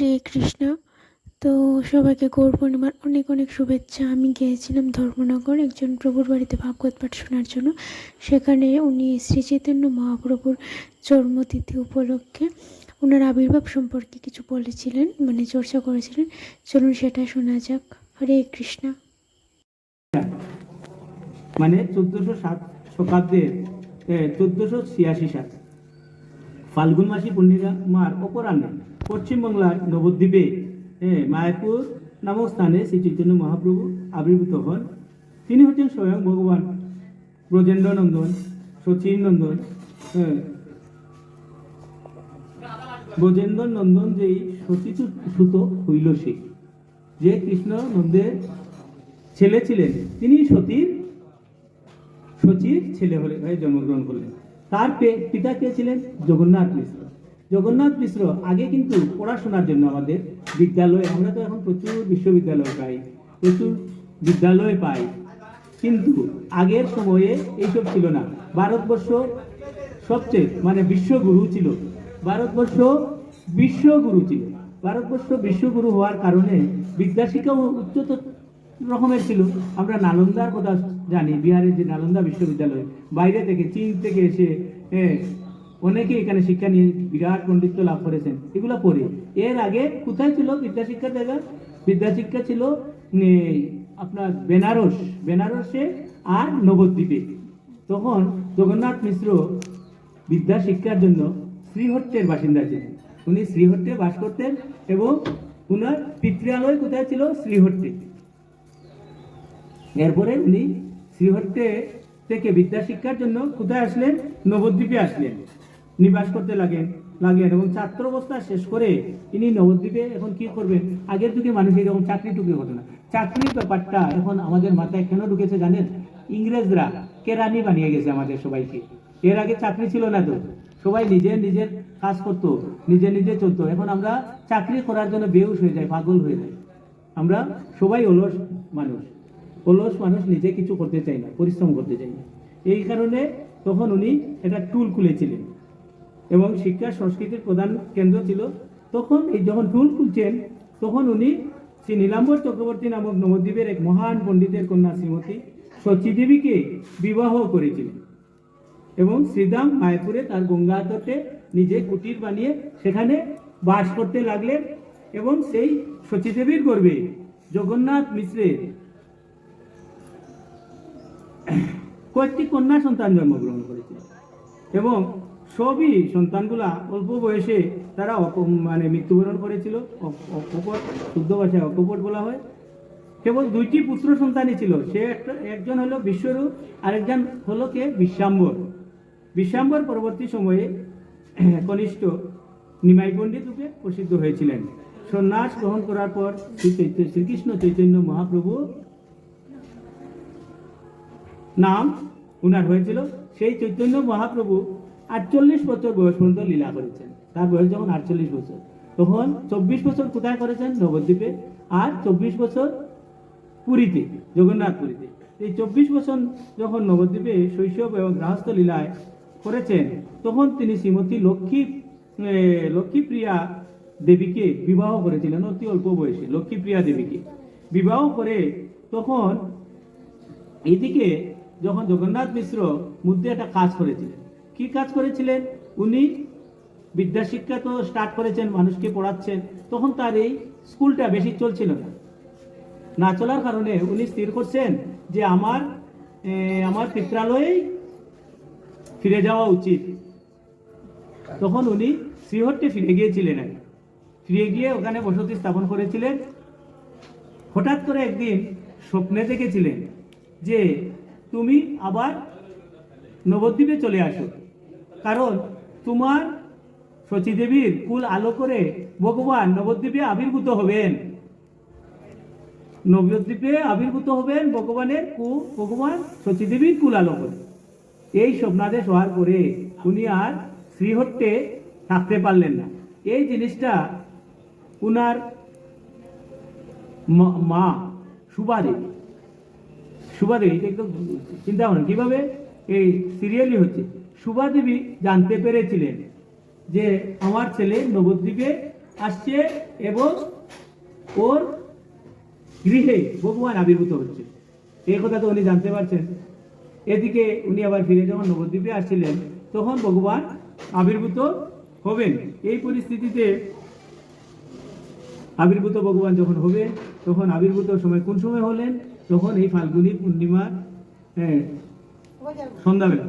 হরে কৃষ্ণ। তো সবাইকে গৌর পূর্ণিমার অনেক অনেক শুভেচ্ছা। আমি গিয়েছিলাম ধর্মনগর একজন প্রভুর বাড়িতে ভাগবত পাঠ শোনার জন্য। সেখানে উনি শ্রী চৈতন্য মহাপ্রভুর জন্মতিথি উপলক্ষে ওনার আবির্ভাব সম্পর্কে কিছু বলেছিলেন মানে চর্চা করেছিলেন। চলুন সেটা শোনা যাক। হরে কৃষ্ণ। মানে চোদ্দশো সাত শতাব্দের চোদ্দশো ছিয়াশি সাল ফাল্গুন মাসি পূর্ণিমার অপরাহ্নে পশ্চিমবাংলার নবদ্বীপে মায়াপুর নামক স্থানে শ্রী চৈতন্য মহাপ্রভু আবির্ভূত হন। তিনি হচ্ছেন স্বয়ং ভগবান ব্রজেন্দ্রনন্দন শচীন নন্দন ব্রজেন্দ্র নন্দন যেই সচিত সুত হইল সে। যে কৃষ্ণ নন্দের ছেলে ছিলেন, তিনি সতীর সচির ছেলে হলে জন্মগ্রহণ করলেন। তার পিতা কে ছিলেন? জগন্নাথ মিশ্র। জগন্নাথ মিশ্র আগে কিন্তু পড়াশোনার জন্য আমাদের বিদ্যালয়ে আমরা তো এখন প্রচুর বিশ্ববিদ্যালয় পাই প্রচুর বিদ্যালয় পাই। কিন্তু আগের সময়ে এইসব ছিল না। ভারতবর্ষ সবচেয়ে মানে বিশ্বগুরু ছিল। ভারতবর্ষ বিশ্বগুরু ছিল। ভারতবর্ষ বিশ্বগুরু হওয়ার কারণে বিদ্যাশিক্ষা উচ্চতর রকমের ছিল। আমরা নালন্দার কথা জানি বিহারের যে নালন্দা বিশ্ববিদ্যালয় বাইরে থেকে চীন থেকে এসে এ, অনেকে এখানে শিক্ষা নিয়ে বিরাট পণ্ডিত্য লাভ করেছেন। এগুলো পড়ে। এর আগে কোথায় ছিল বিদ্যাশিক্ষার জায়গা? বিদ্যাশিক্ষা ছিল আপনার বেনারস। বেনারসে আর নবদ্বীপে। তখন জগন্নাথ মিশ্র বিদ্যা শিক্ষার জন্য শ্রীহট্টের বাসিন্দা ছিলেন। উনি শ্রীহট্টে বাস করতেন এবং উনার পিতৃালয় কোথায় ছিল? শ্রীহট্টে। এরপরে উনি শ্রীহট্টে থেকে বিদ্যা শিক্ষার জন্য কোথায় আসলেন? নবদ্বীপে আসলেন। নিবাস করতে লাগেন লাগেন এবং ছাত্র অবস্থা শেষ করে তিনি নবদ্বীপে এখন কি করবেন? আগের যুগে মানুষ এরকম চাকরি টুকরি হতো না। চাকরির ব্যাপারটা এখন আমাদের মাথায় কেন ঢুকেছে জানেন? ইংরেজরা কেরানি বানিয়ে গেছে আমাদের সবাইকে। এর আগে চাকরি ছিল না তো। সবাই নিজের নিজের কাজ করতো, নিজে নিজে চলতো। এখন আমরা চাকরি করার জন্য বেউস হয়ে যায় পাগল হয়ে যায় আমরা সবাই অলস মানুষ। অলস মানুষ নিজে কিছু করতে চাই না, পরিশ্রম করতে চাই না। এই কারণে তখন উনি একটা টুল খুলেছিলেন। এবং শিক্ষা সংস্কৃতির প্রধান কেন্দ্র ছিল, তখন এই যখন টুল খুলছেন, তখন উনি শ্রী নীলাম্বর চক্রবর্তী নামক নবদ্বীপের এক মহান পণ্ডিতের কন্যা শ্রীমতী সচিদেবীকে বিবাহ করেছিলেন এবং শ্রীদাম মায়াপুরে তার গঙ্গা তটে নিজে কুটির বানিয়ে সেখানে বাস করতে লাগলেন এবং সেই সচিদেবীর গর্বে জগন্নাথ মিশ্রের কয়েকটি কন্যা সন্তান জন্মগ্রহণ করেছিল এবং সবই সন্তানগুলা অল্প বয়সে তারা মানে মৃত্যুবরণ করেছিল। অকপট শুদ্ধ ভাষায় অকপট বলা হয়। কেবল দুইটি পুত্র সন্তানই ছিল। সে একজন হলো বিশ্বরূপ, আরেকজন হলো কে? বিশ্বাম্বর বিশ্বাম্বর পরবর্তী সময়ে কনিষ্ঠ নিমাই পণ্ডিত রূপে প্রসিদ্ধ হয়েছিলেন। সন্ন্যাস গ্রহণ করার পর শ্রীকৃষ্ণ চৈতন্য মহাপ্রভু নাম উনার হয়েছিল। সেই চৈতন্য মহাপ্রভু আটচল্লিশ বছর বয়স পর্যন্ত লীলা করেছেন। তার বয়স যখন আটচল্লিশ বছর। তখন চব্বিশ বছর কোথায় করেছেন? নবদ্বীপে। আর চব্বিশ বছর পুরীতে, জগন্নাথ পুরীতে। এই চব্বিশ বছর যখন নবদ্বীপে শৈশব এবং গৃহস্থ লীলায় করেছেন, তখন তিনি শ্রীমতী লক্ষ্মী লক্ষ্মীপ্রিয়া দেবীকে বিবাহ করেছিলেন অতি অল্প বয়সে, লক্ষ্মীপ্রিয়া দেবীকে। বিবাহ করে তখন এইদিকে যখন জগন্নাথ মিশ্র মধ্যে একটা কাজ করেছিলেন কি কাজ করেছিলেন? উনি বিদ্যা শিক্ষা তো স্টার্ট করেছেন, মানুষকে পড়াচ্ছেন। তখন তার এই স্কুলটা বেশি চলছিল না। না চলার কারণে উনি স্থির করছেন যে আমার আমার পিত্রালয়েই ফিরে যাওয়া উচিত। তখন উনি শ্রীহট্টে ফিরে গিয়েছিলেন ফিরে গিয়ে ওখানে বসতি স্থাপন করেছিলেন। হঠাৎ করে একদিন স্বপ্নে দেখেছিলেন যে তুমি আবার নবদ্বীপে চলে আসো। কারণ তোমার শচীদেবীর কুল আলো করে ভগবান নবদ্বীপে আবির্ভূত হবেন। নবদ্বীপে আবির্ভূত হবেন ভগবানের কু ভগবান শচীদেবীর কুল আলো করে। এই স্বপ্নাদেশ হওয়ার পরে উনি আর শ্রীহট্টে থাকতে পারলেন না। এই জিনিসটা উনার মা- সুবাদেবী সুবাদেবী এটা একটু চিন্তা করেন, কীভাবে এই সিরিয়ালি হচ্ছে? সুবাদেবী জানতে পেরেছিলেন যে আমার ছেলে নবদ্বীপে আসছে এবং ওর গৃহে ভগবান আবির্ভূত হচ্ছে। এই কথা তো উনি জানতে পারছেন। এদিকে উনি আবার ফিরে যখন নবদ্বীপে আসছিলেন, তখন ভগবান আবির্ভূত হবেন। এই পরিস্থিতিতে আবির্ভূত ভগবান যখন হবে, তখন আবির্ভূত সময় কোন সময় হলেন? তখন এই ফাল্গুনী পূর্ণিমার হ্যাঁ সন্ধ্যাবেলা।